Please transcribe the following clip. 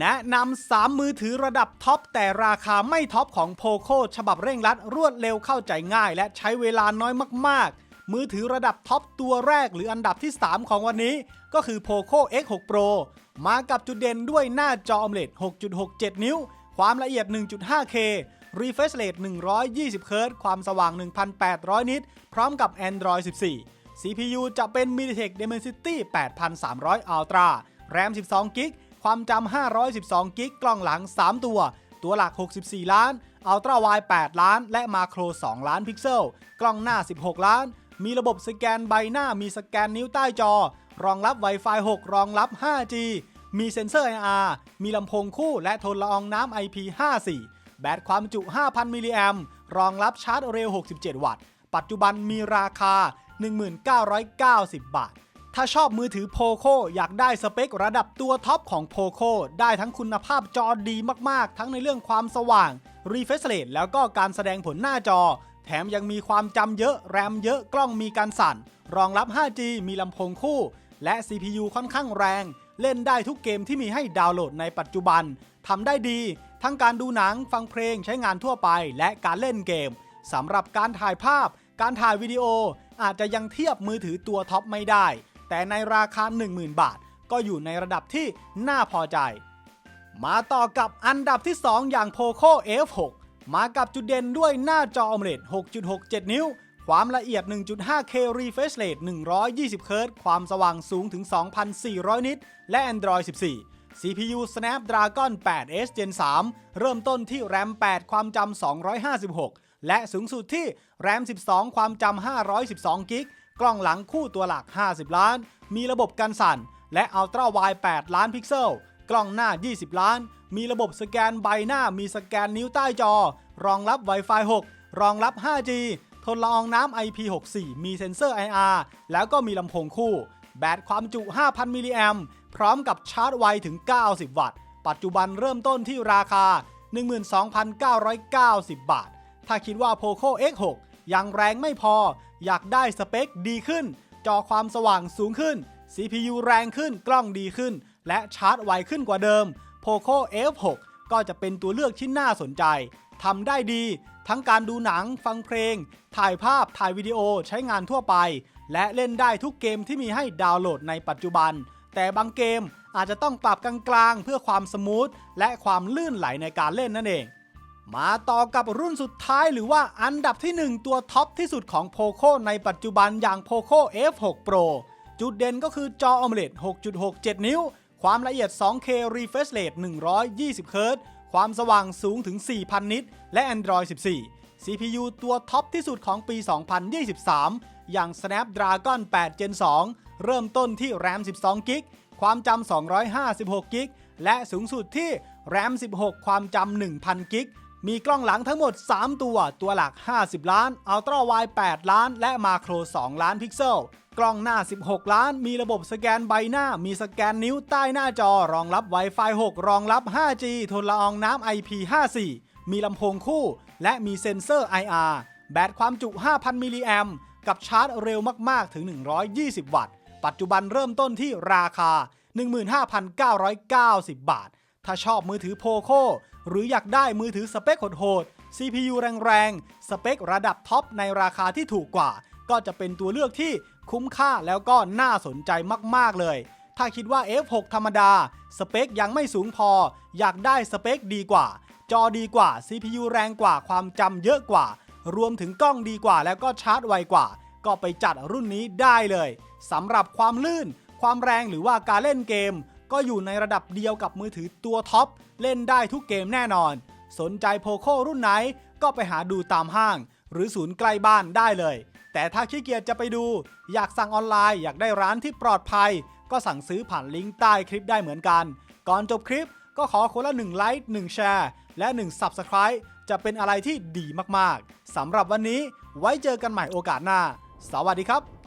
แนะนำ 3 มือถือระดับท็อป แต่ราคาไม่ท็อปของโพโคฉบับเร่งรัด รวดเร็วเข้าใจง่าย และใช้เวลาน้อยมากๆ มือถือระดับท็อปตัวแรกหรืออันดับที่ 3 ของวันนี้ ก็คือ Poco X6 Pro มากับจุดเด่นด้วยหน้าจอ AMOLED 6.67 นิ้ว ความละเอียด 1.5K Refresh Rate 120 Hz ความสว่าง 1,800 นิตพร้อมกับ Android 14 CPU จะเป็น MediaTek Dimensity 8300 Ultra RAM 12 g b ความจำ 512 กิก กล้องหลัง 3 ตัว ตัวหลัก 64 ล้าน อัลตร้าไวด์8ล้าน และมาโคร 2 ล้านพิกเซล กล้องหน้า 16 ล้าน มีระบบสแกนใบหน้า มีสแกนนิ้วใต้จอ รองรับ Wi-Fi 6 รองรับ 5G มีเซ็นเซอร์ IR มีลำโพงคู่และทนละอองน้ำ IP54 แบตความจุ 5,000 มิลลิแอมรองรับชาร์จเร็ว 67 วัตต์ ปัจจุบันมีราคา 1990 บาท ถ้าชอบมือถือโพโคอยากได้สเปคระดับตัวท็อปของโพโคได้ทั้งคุณภาพจอดีมากๆ ทั้งในเรื่องความสว่าง Refresh Rate แล้วก็การแสดงผลหน้าจอ แถมยังมีความจำเยอะ แรมเยอะกล้องมีการสั่น รองรับ 5G มีลำโพงคู่ และ CPU ค่อนข้างแรง เล่นได้ทุกเกมที่มีให้ดาวน์โหลดในปัจจุบันทำได้ดี ทั้งการดูหนังฟังเพลงใช้งานทั่วไป และการเล่นเกมสำหรับการถ่ายภาพ การถ่ายวิดีโออาจจะยังเทียบมือถือตัวท็อปไม่ได้ แต่ในราคา 10,000 บาท ก็อยู่ในระดับที่น่าพอใจ มาต่อกับอันดับที่ 2 อย่าง Poco F6 มากับจุดเด่นด้วยหน้าจอ AMOLED 6.67 นิ้ว ความละเอียด 1.5K Refresh Rate 120 Hz ความสว่างสูงถึง 2,400 นิต และ Android 14 CPU Snapdragon 8 S Gen 3 เริ่มต้นที่ RAM 8 ความจำ256 และสูงสุดที่ RAM 12 ความจำ512กิก กล้องหลังคู่ตัวหลัก 50 ล้าน มีระบบกันสั่น และ Ultra Wide 8ล้านพิกเซล กล้องหน้า 20 ล้าน มีระบบสแกนใบหน้า มีสแกนนิ้วใต้จอ รองรับ Wi-Fi 6 รองรับ 5G ทนละอองน้ำ IP64 มีเซ็นเซอร์ IR แล้วก็มีลำโพงคู่ แบตความจุ 5,000 มิลลิแอมพร้อมกับชาร์จไวถึง 90 วัตต์ ปัจจุบันเริ่มต้นที่ราคา 12,990 บาท ถ้าคิดว่า Poco X6 ยังแรงไม่พอ อยากได้สเปคดีขึ้น จอความสว่างสูงขึ้น CPU แรงขึ้นกล้องดีขึ้น และชาร์จไวขึ้นกว่าเดิม Poco F6 ก็จะเป็นตัวเลือกที่น่าสนใจทำได้ดี ทั้งการดูหนังฟังเพลง ถ่ายภาพถ่ายวิดีโอใช้งานทั่วไป และเล่นได้ทุกเกมที่มีให้ดาวน์โหลดในปัจจุบัน แต่บางเกมอาจจะต้องปรับกลางๆเพื่อความสมูทและความลื่นไหลในการเล่นนั่นเอง มาต่อกับรุ่นสุดท้ายหรือว่าอันดับที่ 1 ตัวท็อปที่สุดของ Poco ในปัจจุบันอย่าง Poco F6 Pro จุดเด่นก็คือจอ AMOLED 6.67 นิ้ว ความละเอียด 2K Refresh Rate 120 Hz ความสว่างสูงถึง 4,000 นิตและ Android 14 CPU ตัวท็อปที่สุดของปี 2023 อย่าง Snapdragon 8 Gen 2 เริ่มต้นที่ RAM 12 g b ความจำ256 g b และสูงสุดที่ RAM 16 ความจำ1,000 g b มีกล้องหลังทั้งหมด 3 ตัว ตัวหลัก 50 ล้าน Ultra Wide 8ล้าน และมาโคร 2 ล้านพิกเซล กล้องหน้า 16 ล้าน มีระบบสแกนใบหน้า มีสแกนนิ้วใต้หน้าจอ รองรับ Wi-Fi 6 รองรับ 5G ทนละอองน้ำ IP54 มีลำโพงคู่ และมีเซ็นเซอร์ IR แบตความจุ 5,000 มิลลิแอมกับชาร์จเร็วมาก ๆ ถึง 120 วัตต์ ปัจจุบันเริ่มต้นที่ราคา 15,990 บาท ถ้าชอบมือถือโพโคหรืออยากได้มือถือสเปคโหดๆ CPU แรงๆ สเปคระดับท็อปในราคาที่ถูกกว่า ก็จะเป็นตัวเลือกที่คุ้มค่าแล้วก็น่าสนใจมากๆเลย ถ้าคิดว่า F6 ธรรมดา สเปคยังไม่สูงพอ อยากได้สเปคดีกว่า จอดีกว่า CPU แรงกว่าความจำเยอะกว่า รวมถึงกล้องดีกว่าแล้วก็ชาร์จไวกว่า ก็ไปจัดรุ่นนี้ได้เลยสำหรับความลื่น ความแรงหรือว่าการเล่นเกม ก็อยู่ในระดับเดียวกับมือถือตัวท็อป เล่นได้ทุกเกมแน่นอน สนใจโพโครุ่นไหนก็ไปหาดูตามห้าง หรือศูนย์ใกล้บ้านได้เลย แต่ถ้าขี้เกียจจะไปดู อยากสั่งออนไลน์อยากได้ร้านที่ปลอดภัย ก็สั่งซื้อผ่านลิงก์ใต้คลิปได้เหมือนกัน ก่อนจบคลิปก็ขอคนละ1ไลค์1แชร์และ1 Subscribe จะเป็นอะไรที่ดีมากๆสำหรับวันนี้ไว้เจอกันใหม่โอกาสหน้า สวัสดีครับ